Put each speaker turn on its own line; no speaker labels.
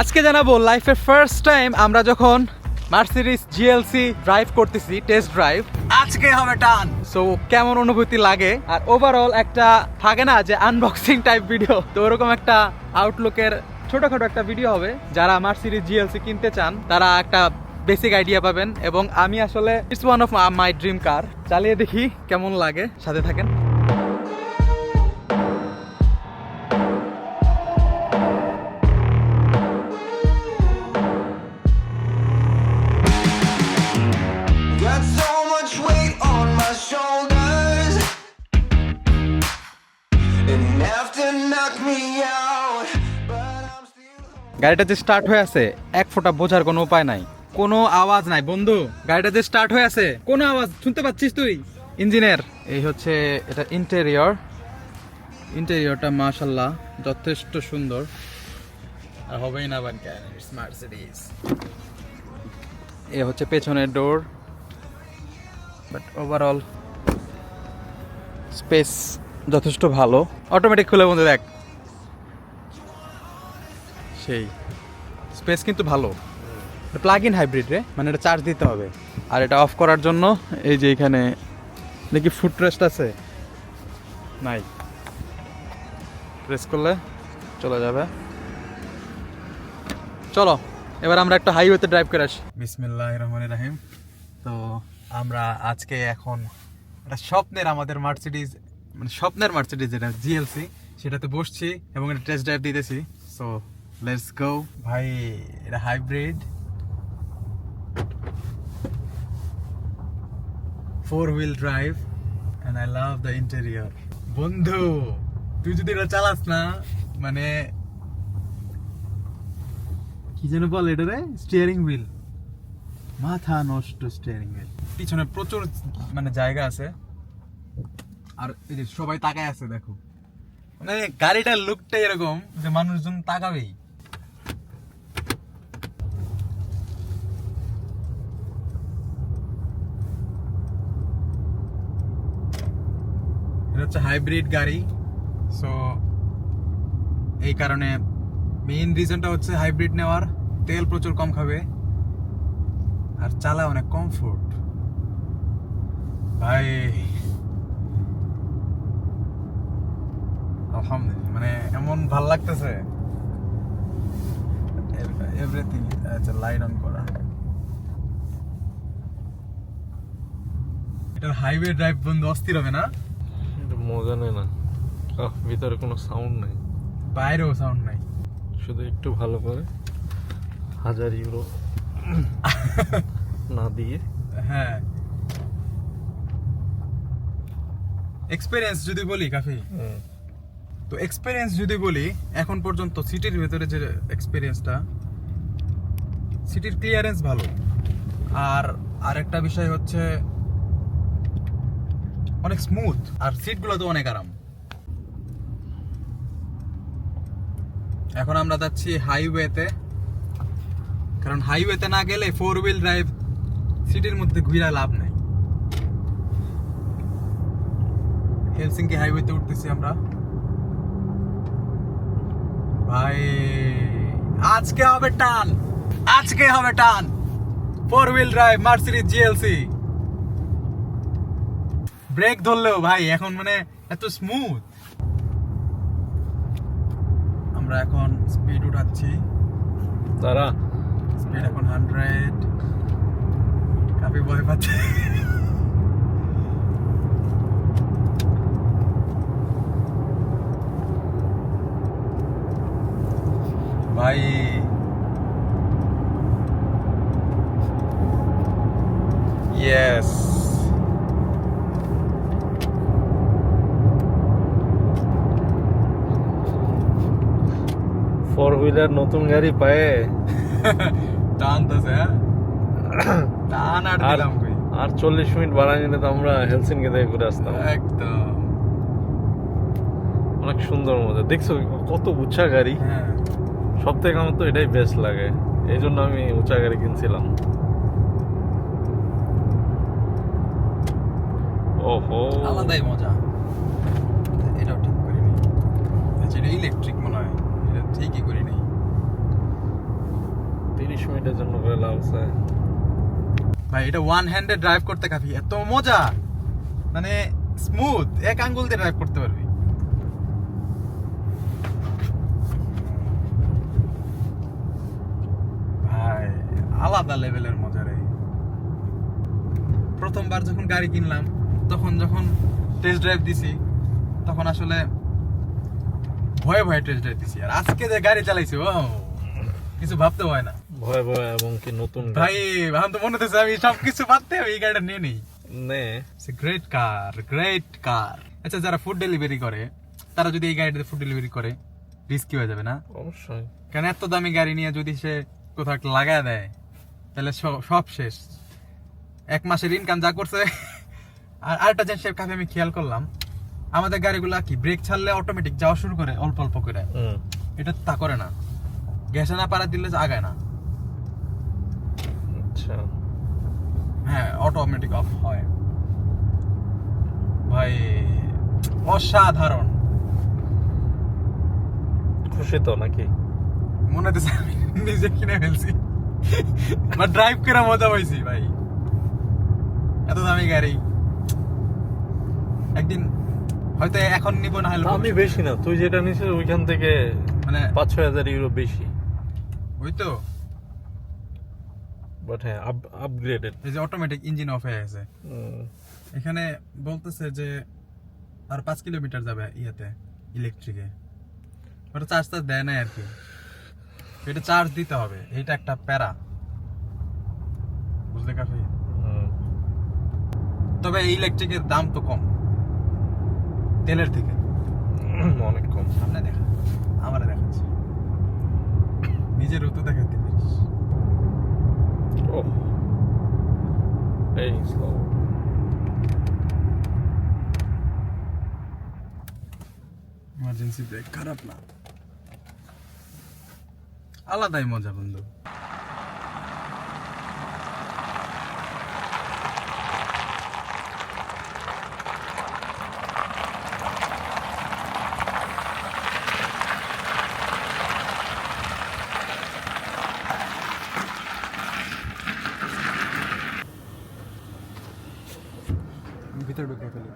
আজকে জানাব লাইফের ফার্স্ট টাইম আমরা যখন মার্সিডিস জিএলসি ড্রাইভ করতেছি টেস্ট ড্রাইভ আজকে হবে টান। সো কেমন অনুভূতি লাগে? আর ওভারঅল একটা থাকে না যে আনবক্সিং টাইপ ভিডিও তো ওরকম একটা আউটলুকের ছোটখাটো একটা ভিডিও হবে। যারা মার্সিডিস জিএলসি কিনতে চান, তারা একটা বেসিক আইডিয়া পাবেন। এবং আমি আসলে it's one of my dream car চালিয়ে দেখি কেমন লাগে। সাথে থাকেন। গাড়িটা যে স্টার্ট হয়ে আছে, এক ফোঁটা বোঝার কোনো উপায় নাই। কোনো আওয়াজ নাই, বন্ধু। গাড়িটা যে স্টার্ট হয়ে আছে, কোনো আওয়াজ শুনতে পাচ্ছিস তুই? ইঞ্জিনের। এই হচ্ছে এটা ইন্টেরিয়র ইন্টেরিয়রটা মাশাল্লাহ যথেষ্ট সুন্দর। আর হবেই না বান স্মার্ট সিটিজ এ হচ্ছে পেছনের ডোর বাট ওভারঅল স্পেস যথেষ্ট ভালো। অটোমেটিক খুলে বন্ধু দেখ। সেই স্পেস কিন্তু ভালো। প্লাগ ইন হাইব্রিড রে মানে এটা চার্জ দিতে হবে। আর এটা অফ করার জন্য এই যে এখানে দেখি ফুট রেস্ট আছে। নাই। প্রেস করলে চলে যাবে। চলো, এবার আমরা একটা হাইওয়েতে ড্রাইভ করে আসি। বিসমিল্লাহ রহমান রাহিম। তো আমরা আজকে এখন একটা স্বপ্নের আমাদের মার্সিডিজ মানে স্বপ্নের মার্সিডিজ যেটা জিএলসি সেটাতে বসছি এবং একটা টেস্ট ড্রাইভ দিতেছি। সো লেটস গো ভাই, এটা hybrid four wheel drive and I love the interior বন্ধু, তুই যদি এটা চালাস না মানে কি যেন বল এটা রে? স্টিয়ারিং হুইল মাথা নষ্ট স্টিয়ারিং হুইল পিছনে প্রচুর মানে জায়গা আছে। আর এই যে সবাই তাকায় আছে, দেখো। মানে গাড়িটার লুকটা এরকম যে মানুষজন তাকাবেই। হচ্ছে হাইব্রিড গাড়ি। সো এই কারণে মেইন রিজনটা হচ্ছে হাইব্রিড নেওয়ার। তেল প্রচুর কম খাবে। আর চালায় অনেক কমফোর্ট ভাই, আলহামদুলিল্লাহ মানে এমন ভালো লাগতেছে। এভরিথিং আচ্ছা লাইট অন করা। এটার হাইওয়ে ড্রাইভ বন্ধু, অস্থির হবে না?
এটা মজা নেই না ভিতরে কোনো সাউন্ড নেই।
বাইরেও সাউন্ড নাই।
শুধু একটু ভালো করে হাজার ইউরো না দিয়ে।
হ্যাঁ। এক্সপিরিয়েন্স যদি বলি কাফি। তো এক্সপিরিয়েন্স যদি বলি এখন পর্যন্ত সিটির ভেতরে যে এক্সপিরিয়েন্সটা সিটির ক্লিয়ারেন্স ভালো। আর আরেকটা বিষয় হচ্ছে অনেক স্মুথ আর সিটগুলো তো অনেক আরাম। এখন আমরা যাচ্ছি হাইওয়েতে কারণ হাইওয়েতে না গেলে ফোর হুইল ড্রাইভ সিটির মধ্যে ঘুরা লাভ নেই। হেলসিঙ্কি হাইওয়েতে উঠতেছি আমরা। ভাই, আজকে হবে টান। আজকে হবে টান। Four wheel drive Mercedes GLC brake ধরলেও ভাই এখন মানে এত স্মুথ আমরা এখন স্পিড উঠাচ্ছি।
তারা
স্পিড এখন হান্ড্রেড কাপি ভয় পাচ্ছে ভাই ইয়েস
ফোর হুইলার নতুন গাড়ি পায়ে।
টানতেছে হ্যাঁ? টান আর দিলাম কই?
আর চল্লিশ মিনিট বাড়াই নিলে তো আমরা হেলসিনকি থেকে ঘুরে আসতাম।
একদম।
অনেক সুন্দর মজা। দেখছ কত উঁচা গাড়ি?
হ্যাঁ।
সব থেকে আমার তো এটাই বেস্ট লাগে। এই জন্য আমি উঁচা গাড়ি কিনছিলাম। ওহো।
আলাদাই মজা। এটাও ঠিক করিনি। ইলেকট্রিক মনে হয়। ঠিকই করি নাই।
তিরিশ মিনিটের জন্য করে লাভ আছে।
ভাই এটা ওয়ান হ্যান্ডে ড্রাইভ করতে কাফি এত মজা! মানে স্মুথ এক আঙ্গুল দিয়ে ড্রাইভ করতে পারবি। ভাই আলাদা লেভেলের মজা রে। প্রথমবার যখন গাড়ি কিনলাম তখন যখন টেস্ট ড্রাইভ দিছি তখন আসলে ভয়ে ভয়ে টেস্ট দিছি। আর আজকে যে গাড়ি চালাইছি ও কিছু ভাবতে হয় না।
ভয় ভয় এবং কি নতুন
ভাই আমি তো মনে হচ্ছে আমি সব কিছু বাদ দিয়ে এই গাড়িটা নিয়ে নিই।
নে।
গ্রেট কার গ্রেট কার আচ্ছা যারা ফুড ডেলিভারি করে তারা যদি এই গাড়িটাতে ফুড ডেলিভারি করে রিস্কি হয়ে যাবে না?
অবশ্যই।
কারণ এত দামি গাড়ি নিয়ে যদি সে কোথাও একটা লাগায় দেয় তাহলে সব- সব শেষ। এক মাসের ইনকাম যা করছে আর আরেকটা জিনিস কাফে আমি খেয়াল করলাম আমাদের গাড়িগুলা কি ব্রেক ছাড়লে অটোমেটিক যাওয়া শুরু করে অল্প অল্প করে। এটা তা করে না। গ্যাসে না পাড়া দিলে আগায় না।
আচ্ছা।
হ্যাঁ অটোমেটিক অফ হয়। ভাই অসাধারণ।
খুশি তো নাকি?
মনে হচ্ছে আমি নিজে কিনে ফেলছি। বা ড্রাইভ করে মজা পাইছি ভাই। এত দামি গাড়ি। একদিন হয়তো এখন নিব না হলে
আমি বেশি না তুই যেটা নিছিস ওইখান থেকে
মানে
পাঁচ ছয় হাজার ইউরো বেশি।
ওই তো।
বাট হ্যাঁ আপগ্রেডেড
এই যে অটোমেটিক ইঞ্জিন অফ হয়ে গেছে। এখানে বলতেছে যে আর পাঁচ কিলোমিটার যাবে ইয়েতে ইলেকট্রিকে ওটা চার্জ টার্জ দেয় না আর কি। এটা চার্জ দিতে হবে এইটা একটা প্যারা। বুঝলে কাফি তবে ইলেকট্রিকের দাম তো কম। তেলের থেকে।
অনেক কম।
সামনে দেখা। আমার দেখাচ্ছি। নিজের তো দেখাতে পারিস
ও এই স্লো
ইমার্জেন্সি ব্রেক খারাপ না। আলাদাই মজা বন্ধু। ಕಿತ್ತಾಡಬೇಕಾಯ್ತು ಅಲ್ಲಿ